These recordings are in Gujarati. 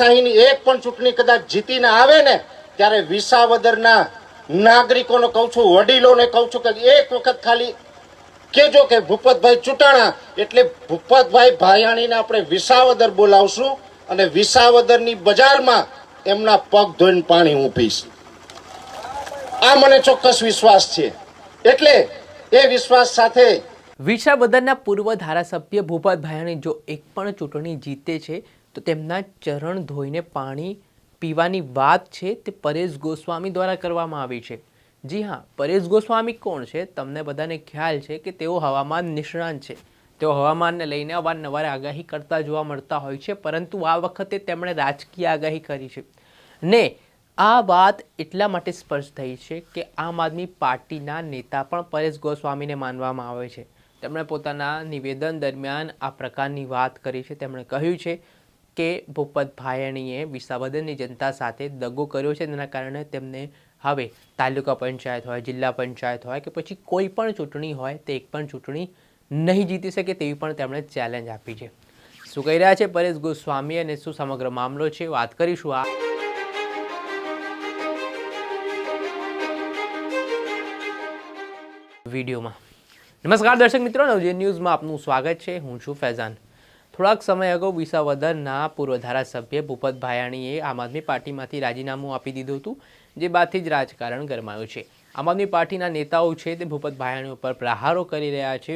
શાહીની એક પણ ચૂંટણી કદાચ જીતીને આવે ને, ત્યારે વિસાવદરના નાગરિકોને કહું છું, વડીલોને કહું છું કે એક વખત ખાલી કેજો કે ભૂપતભાઈ ચૂંટાણા, એટલે ભૂપતભાઈ ભાયાણીને આપણે વિસાવદર બોલાવશું અને વિસાવદરની બજારમાં એમના પગ ધોઈને પાણી હું પીશ આ મને ચોક્કસ વિશ્વાસ છે. એટલે એ વિશ્વાસ સાથે વિસાવદરના પૂર્વ ધારાસભ્ય ભૂપત ભાયાણી જો એક પણ ચૂંટણી જીતે છે તો તેમના ચરણ ધોઈને પાણી પીવાની વાત છે તે પરેશ ગોસ્વામી દ્વારા કરવામાં આવી છે. જી હા, પરેશ ગોસ્વામી કોણ છે? તમને બધાને ખ્યાલ છે કે તેઓ હવામાન નિષ્ણાંત છે. તેઓ હવામાનને લઈને અવારનવાર આગાહી કરતા જોવા મળતા હોય છે, પરંતુ આ વખતે તેમણે રાજકીય આગાહી કરી છે. ને આ વાત એટલા માટે સ્પષ્ટ થઈ છે કે આમ આદમી પાર્ટીના નેતા પણ પરેશ ગોસ્વામીને માનવામાં આવે છે. તેમણે પોતાના નિવેદન દરમિયાન આ પ્રકારની વાત કરી છે. તેમણે કહ્યું છે કે ભૂપત ભાયણીએ વિસાવદરની જનતા સાથે દગો કર્યો છે. તેના કારણે તેમને હવે તાલુકા પંચાયત હોય, જિલ્લા પંચાયત હોય કે પછી કોઈ પણ ચૂંટણી હોય, તે એક પણ ચૂંટણી નહીં જીતી શકે તેવી પણ તેમણે ચેલેન્જ આપી છે. શું કહી રહ્યા છે પરેશ ગોસ્વામી અને શું સમગ્ર મામલો છે? વાત કરીશું આ. વિડીયોમાં. નમસ્કાર દર્શક મિત્રો નવજે ન્યૂઝમાં આપનું સ્વાગત છે. હું છું ફૈઝાન. થોડાક સમય અગાઉ વિસાવદરના પૂર્વ ધારાસભ્ય ભૂપત ભાયાણીએ આમ આદમી પાર્ટીમાંથી રાજીનામું આપી દીધું હતું, જે બાદથી જ રાજકારણ ગરમાયું છે. આમ આદમી પાર્ટીના નેતાઓ છે તે ભૂપત ભાયાણી ઉપર પ્રહારો કરી રહ્યા છે.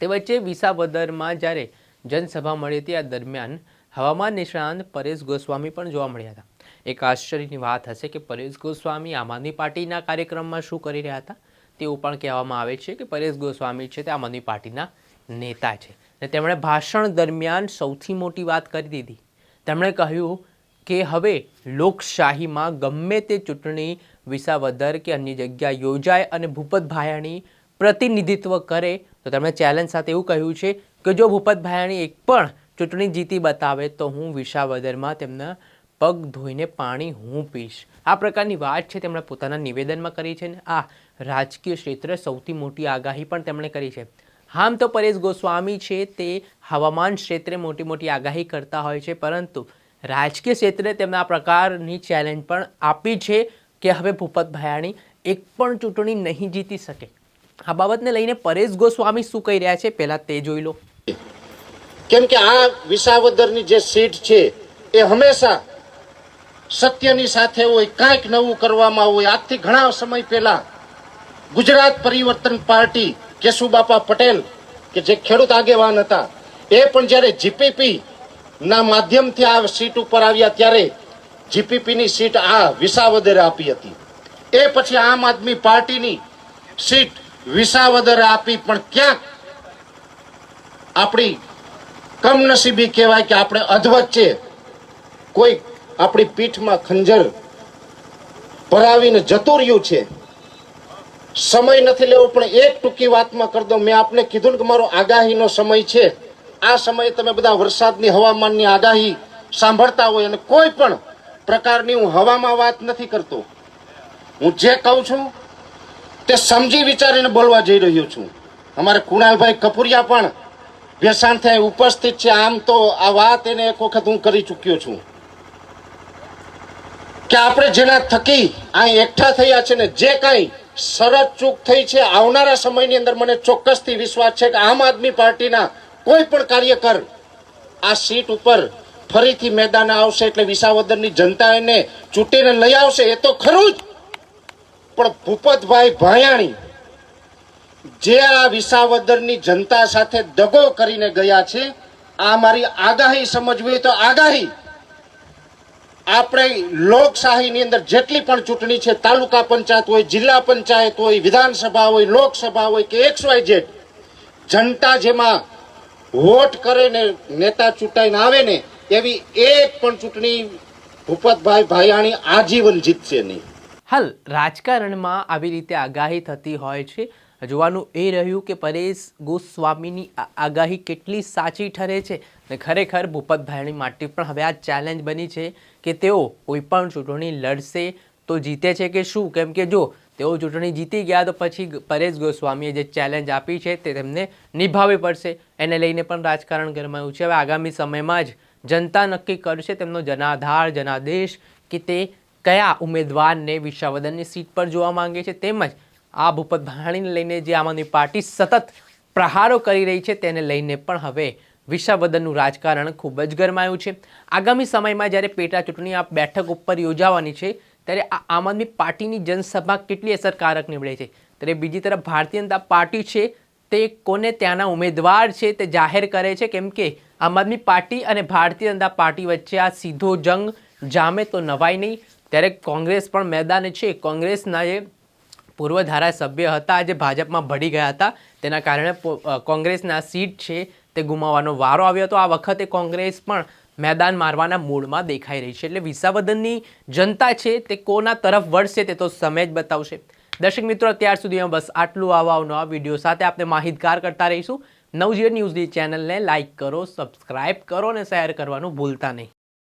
તે વચ્ચે વિસાવદરમાં જ્યારે જનસભા મળી હતી, આ દરમિયાન હવામાન નિષ્ણાંત પરેશ ગોસ્વામી પણ જોવા મળ્યા હતા. એક આશ્ચર્યની વાત હશે કે પરેશ ગોસ્વામી આમ આદમી પાર્ટીના કાર્યક્રમમાં શું કરી રહ્યા હતા? તેવું પણ કહેવામાં આવે છે કે પરેશ ગોસ્વામી છે તે આમ આદમી પાર્ટીના નેતા છે. અને તેમણે ભાષણ દરમિયાન સૌથી મોટી વાત કરી દીધી. તેમણે કહ્યું કે હવે લોકશાહીમાં ગમે તે ચૂંટણી વિસાવદર કે અન્ય જગ્યા યોજાય અને ભૂપત ભાયાણી પ્રતિનિધિત્વ કરે, તો તેમણે ચેલેન્જ સાથે એવું કહ્યું છે કે જો ભૂપત ભાયાણી એક પણ ચૂંટણી જીતી બતાવે, તો હું વિસાવદરમાં તેમના પગ ધોઈને પાણી હું પીશ. આ પ્રકારની વાત છે તેમણે પોતાના નિવેદનમાં કરી છે ને આ રાજકીય ક્ષેત્રે સૌથી મોટી આગાહી પણ તેમણે કરી છે. આમ તો પરેશ ગોસ્વામી છે તે હવામાન ક્ષેત્રે મોટી મોટી આગાહી કરતા હોય છે, પરંતુ રાજકીય ક્ષેત્રે તેમના પ્રકારની ચેલેન્જ પણ આપી છે કે હવે ભૂપત ભાયાણી એક પણ ચૂંટણી નહીં જીતી શકે. આ બાબતને લઈને પરેશ ગોસ્વામી શું કહી રહ્યા છે પહેલા તે જોઈ લો. કેમ કે આ વિસાવદરની જે સીટ છે એ હંમેશા સત્યની સાથે હોય, કાંઈક નવું કરવામાં હોય. આજથી ઘણા સમય પહેલા ગુજરાત પરિવર્તન પાર્ટી કેશુબાપા પટેલ, કે જે ખેડૂત આગેવાન હતા, એ પણ જ્યારે જીપીપી ના માધ્યમથી આ સીટ ઉપર આવ્યા ત્યારે જીપીપીની સીટ આ વિસાવદરે આપી હતી. એ પછી આમ આદમી પાર્ટીની સીટ વિસાવદરે આપી, પણ ક્યાંક આપણી કમનસીબી કહેવાય કે આપણે અધવચ્ચે કોઈ આપણી પીઠમાં ખંજર ભરાવીને જતું રહ્યું છે. સમય નથી લેવો, પણ એક ટૂંકી વાતમાં કરી દો મેં આપને કીધું કે મારો આગાહીનો સમય છે. આ સમયે તમે બધા વરસાદની હવામાનની આગાહી સાંભળતા હોય અને કોઈ પણ પ્રકારની હું હવામાં વાત નથી કરતો. હું જે કહું છું તે સમજી વિચારીને બોલવા જઈ રહ્યો છું. અમારે કુણાલભાઈ કપુરિયા પણ ભેસાણ થયા, ઉપસ્થિત છે. આમ તો આ વાત એને એક વખત હું કરી ચૂક્યો છું. કે આપણે જેના થકી અહીં એકઠા થયા છે ને જે કાંઈ શરત ચૂક થઈ છે. આવનારા સમયની અંદર મને ચોક્કસથી વિશ્વાસ છે કે આમ આદમી પાર્ટીના કોઈ પણ કાર્યકર આ સીટ ઉપર ફરીથી મેદાન આવશે એટલે વિસાવદરની જનતા એને ચૂંટીને લઈ આવશે. એ તો ખરું જ. પણ ભૂપતભાઈ ભાયાણી જે આ વિસાવદરની જનતા સાથે દગો કરીને ગયા છે, આ મારી આગાહી સમજવી તો આગાહી આપણે લોકશાહીની અંદર જેટલી પણ ચૂંટણી છે, તાલુકા પંચાયત હોય, જિલ્લા પંચાયત હોય, વિધાનસભા હોય, લોકસભા હોય કે એક્સ વાય ઝેડ જનતા જેમાં વોટ કરે ને નેતા ચૂંટાઈને આવે ને, એવી એક પણ ચૂંટણી ભૂપતભાઈ ભાયાણી આજીવન જીતશે નહીં. હાલ રાજકારણમાં આવી રીતે આગાહી થતી હોય છે. જોવાનું એ રહ્યું કે પરેશ ગોસ્વામીની આગાહી કેટલી સાચી ઠરે છે અને ખરેખર ભૂપતભાઈની માટે પણ હવે આ ચેલેન્જ બની છે કે તેઓ કોઈ પણ ચૂંટણી લડશે તો જીતે છે કે શું? કેમ કે જો તેઓ ચૂંટણી જીતી ગયા તો પછી પરેશ ગોસ્વામીએ જે ચેલેન્જ આપી છે તે તેમને નિભાવવી પડશે. એને લઈને પણ રાજકારણ ગરમાયું છે. હવે આગામી સમયમાં જ જનતા નક્કી કરશે તેમનો જનાધાર, જનાદેશ કે તે કયા ઉમેદવારને વિસાવદનની સીટ પર જોવા માંગે છે તેમજ આ ભૂપત ભાણીને લઈને જે આમ આદમી પાર્ટી સતત પ્રહારો કરી રહી છે, તેને લઈને પણ હવે વિસાવદનનું રાજકારણ ખૂબ જ ગરમાયું છે. આગામી સમયમાં જ્યારે પેટા ચૂંટણી આ બેઠક ઉપર યોજાવાની છે, ત્યારે આ આમ આદમી પાર્ટીની જનસભા કેટલી અસરકારક નીવડે છે? ત્યારે બીજી તરફ ભારતીય જનતા પાર્ટી છે, તે કોને ત્યાંના ઉમેદવાર છે તે જાહેર કરે છે? કેમ કે આમ આદમી પાર્ટી અને ભારતીય જનતા પાર્ટી વચ્ચે આ સીધો જંગ જામે તો નવાય નહીં. ત્યારે કોંગ્રેસ પણ મેદાને છે. કોંગ્રેસના જે પૂર્વ ધારાસભ્ય હતા, જે ભાજપમાં ભળી ગયા હતા. તેના કારણે કોંગ્રેસના સીટ છે તે ગુમાવવાનો વારો આવ્યો હતો. આ વખતે કોંગ્રેસ પણ મેદાન મારવાના મૂડમાં દેખાઈ રહી છે. એટલે વિસાવદનની જનતા છે તે કોના તરફ વળશે તે તો સમય જ બતાવશે. દર્શક મિત્રો, અત્યાર સુધીમાં બસ આટલું આવા નવા વીડિયો સાથે આપણે માહિતગાર કરતા રહીશું. નવજીવન ન્યૂઝની ચેનલને લાઇક કરો, સબસ્ક્રાઇબ કરો અને શેર કરવાનું ભૂલતા નહીં.